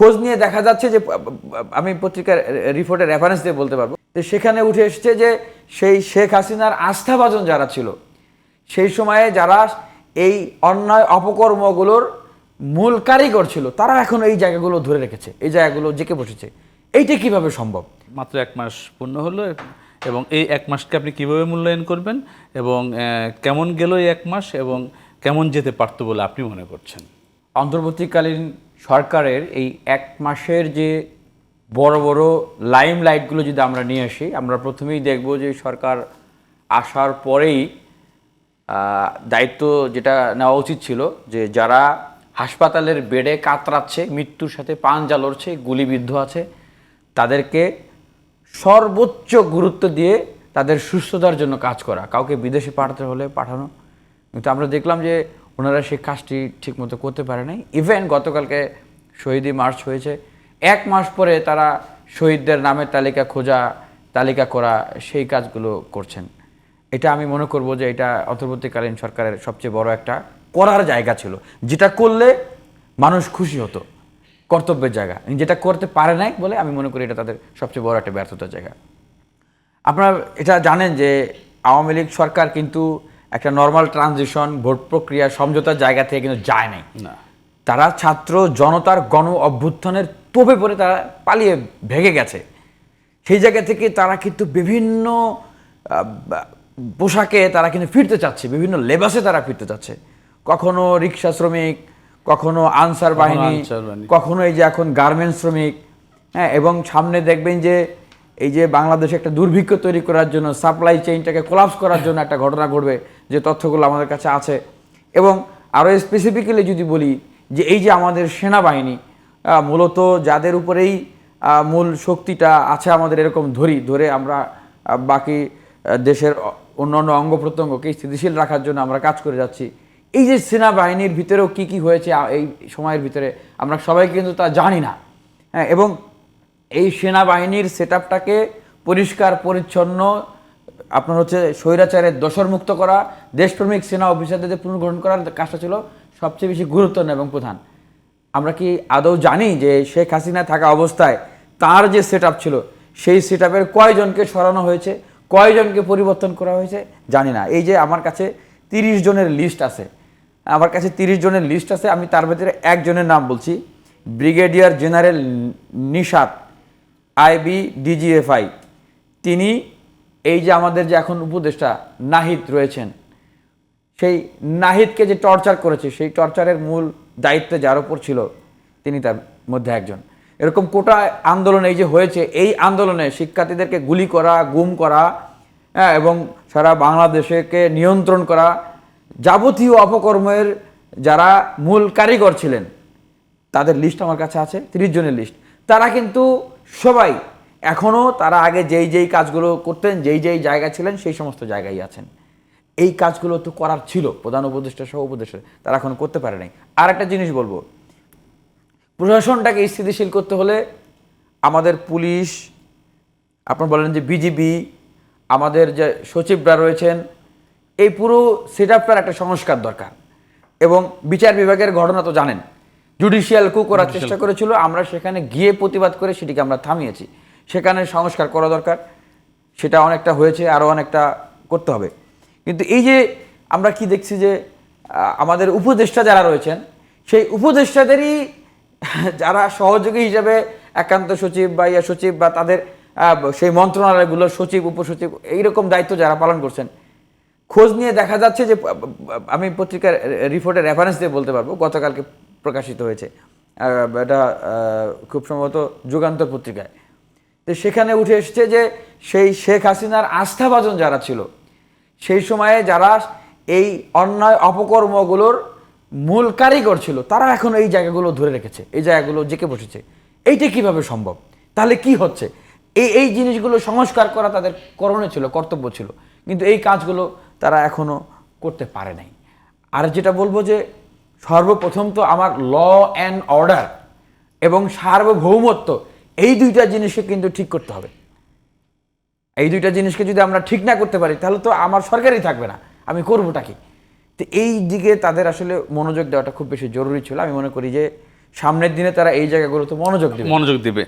খোঁজ নিয়ে দেখা যাচ্ছে যে আমি পত্রিকার রিপোর্টের রেফারেন্স দিয়ে বলতে পারব। যে সেখানে উঠে এসেছে যে সেই শেখ হাসিনার আস্থাভাজন যারা ছিল সেই সময়ে যারা এই অন্যায় অপকর্মগুলোর মূল কারিগর ছিল তারা এখন এই জায়গাগুলো ধরে রেখেছে এই জায়গাগুলো জেকে বসেছে। এইটা কীভাবে সম্ভব? মাত্র এক মাস পূর্ণ হলো এবং এই এক মাসকে আপনি কীভাবে মূল্যায়ন করবেন এবং কেমন গেল এই এক মাস এবং কেমন যেতে পারতো বলে আপনি মনে করছেন? অন্তর্বর্তীকালীন সরকারের এই এক মাসের যে বড় বড় লাইম লাইটগুলো যদি আমরা নিয়ে আসি, আমরা প্রথমেই দেখব যে সরকার আসার পরেই দায়িত্ব যেটা নেওয়া উচিত ছিল যে যারা হাসপাতালের বেডে কাতরাচ্ছে, মৃত্যুর সাথে পান জ্বালছে গুলিবিদ্ধ আছে, তাদেরকে সর্বোচ্চ গুরুত্ব দিয়ে তাদের সুস্থতার জন্য কাজ করা, কাউকে বিদেশে পাঠাতে হলে পাঠানো। কিন্তু আমরা দেখলাম যে ওনারা সেই কাজটি ঠিকমতো করতে পারে নাই। ইভেন গতকালকে শহীদি মার্চ হয়েছে, এক মাস পরে তারা শহীদদের নামের তালিকা খোঁজা, তালিকা করা, সেই কাজগুলো করছেন। এটা আমি মনে করব যে এটা অন্তর্বর্তীকালীন সরকারের সবচেয়ে বড় একটা করার জায়গা ছিল। যেটা করলে মানুষ খুশি হতো, কর্তব্যের জায়গা। যেটা করতে পারে নাই বলে আমি মনে করি এটা তাদের সবচেয়ে বড় একটা ব্যর্থতার জায়গা। আপনারা এটা জানেন যে আওয়ামী লীগ সরকার কিন্তু একটা নর্মাল ট্রানজিশন ভোট প্রক্রিয়া সমঝোতার জায়গা থেকে কিন্তু যায় নাই। না। তারা ছাত্র জনতার গণ অভ্যুত্থানের তোপে পড়ে তারা পালিয়ে ভেঙে গেছে। সেই জায়গা থেকে তারা কিন্তু বিভিন্ন পোশাকে তারা কিন্তু ফিরতে চাচ্ছে বিভিন্ন লেবাসে তারা ফিরতে চাচ্ছে। কখনো রিক্সা শ্রমিক কখনো আনসার বাহিনী। কখনো এই যে এখন গার্মেন্টস শ্রমিক হ্যাঁ এবং সামনে দেখবেন যে এই যে বাংলাদেশে একটা দুর্ভিক্ষ তৈরি করার জন্য সাপ্লাই চেইনটাকে কোলাপস করার জন্য একটা ঘটনা ঘটবে, যে তথ্যগুলো আমাদের কাছে আছে। এবং আরও স্পেসিফিক্যালি যদি বলি, যে এই যে আমাদের সেনাবাহিনী মূলত যাদের উপরেই মূল শক্তিটা আছে আমাদের এরকম ধরি, ধরে আমরা বাকি দেশের অন্যান্য অঙ্গ প্রত্যঙ্গকে স্থিতিশীল রাখার জন্য আমরা কাজ করে যাচ্ছি। এই যে সেনাবাহিনীর ভিতরেও কি কি হয়েছে এই সময়ের ভিতরে, আমরা সবাই কিন্তু তা জানি না। হ্যাঁ এবং এই সেনাবাহিনীর সেট আপটাকে পরিষ্কার, পরিচ্ছন্ন, আপনার হচ্ছে স্বৈরাচারের দোষরমুক্ত করা, দেশপ্রেমিক সেনা অফিসারদের পুনর্গ্রহণ করার কাজটা ছিল সবচেয়ে বেশি গুরুত্বপূর্ণ এবং প্রধান। আমরা কি আদৌ জানি যে শেখ হাসিনা থাকা অবস্থায় তার যে সেট ছিল, সেই সেট আপের কয়জনকে সরানো হয়েছে, কয়জনকে পরিবর্তন করা হয়েছে, জানি না। এই যে আমার কাছে তিরিশ জনের লিস্ট আছে, আমার কাছে তিরিশ জনের লিস্ট আছে, আমি তার ভিতরে একজনের নাম বলছি, brigadier general Nishat IB DGFI তিনি এই যে আমাদের যে এখন উপদেষ্টা নাহিদ রয়েছেন সেই নাহিদকে যে টর্চার করেছে সেই টর্চারের মূল দায়িত্বে যার ওপর ছিল তিনি তার মধ্যে একজন। এরকম কোটা আন্দোলন এই যে হয়েছে এই আন্দোলনে শিক্ষার্থীদেরকে গুলি করা গুম করা হ্যাঁ, এবং সারা বাংলাদেশকে নিয়ন্ত্রণ করা যাবতীয় অপকর্মের যারা মূল কারিগর ছিলেন তাদের লিস্ট আমার কাছে আছে তিরিশ জনের লিস্ট তারা কিন্তু সবাই এখনও তারা আগে যেই যেই কাজগুলো করতেন, যেই যেই জায়গায় ছিলেন, সেই সমস্ত জায়গায় আছেন। এই কাজগুলো তো করার ছিল, প্রধান উপদেষ্টা সহ উপদেষ্টা তারা এখন করতে পারে নাই। আর একটা জিনিস বলব, প্রশাসনটাকে স্থিতিশীল করতে হলে আমাদের পুলিশ, আপনার বলেন যে বিজিবি, আমাদের যে সচিবরা রয়েছেন, এই পুরো সেট একটা সংস্কার দরকার। এবং বিচার বিভাগের ঘটনা তো জানেন জুডিশিয়াল কু করার চেষ্টা করেছিল। আমরা সেখানে গিয়ে প্রতিবাদ করে সেটিকে আমরা থামিয়েছি। সেখানে সংস্কার করা দরকার। সেটা অনেকটা হয়েছে আরও অনেকটা করতে হবে। কিন্তু এই যে আমরা কি দেখছি যে আমাদের উপদেষ্টা যারা রয়েছেন সেই উপদেষ্টাদেরই যারা সহযোগী হিসাবে একান্ত সচিব বা ইয়া সচিব বা তাদের সেই মন্ত্রণালয়গুলোর সচিব উপসচিব এইরকম দায়িত্ব যারা পালন করছেন খোঁজ নিয়ে দেখা যাচ্ছে যে আমি পত্রিকার রিপোর্টের রেফারেন্স দিয়ে বলতে পারব গতকালকে প্রকাশিত হয়েছে। এটা খুব সম্ভবত যুগান্তর পত্রিকায়। তো সেখানে উঠে এসেছে যে সেই শেখ হাসিনার আস্থাভাজন যারা ছিল, সেই সময়ে যারা এই অন্যায় অপকর্মগুলোর মূল কারিগর ছিল, তারা এখন এই জায়গাগুলো ধরে রেখেছে, এই জায়গাগুলো জেকে বসেছে। এইটা কীভাবে সম্ভব? তাহলে কি হচ্ছে? এই এই জিনিসগুলো সংস্কার করা তাদের করণীয় ছিল, কর্তব্য ছিল, কিন্তু এই কাজগুলো তারা এখনও করতে পারে নাই। আর যেটা বলব যে সর্বপ্রথম তো আমার ল অ্যান্ড অর্ডার এবং সার্বভৌমত্ব, এই দুইটা জিনিসকে কিন্তু ঠিক করতে হবে। এই দুইটা জিনিসকে যদি আমরা ঠিক না করতে পারি, তাহলে তো আমার সরকারই থাকবে না। আমি করবোটা কি? তো এই দিকে তাদের আসলে মনোযোগ দেওয়াটা খুব বেশি জরুরি ছিল। আমি মনে করি যে সামনের দিনে তারা এই জায়গাগুলোতে মনোযোগ দেবে। মনোযোগ দিবে।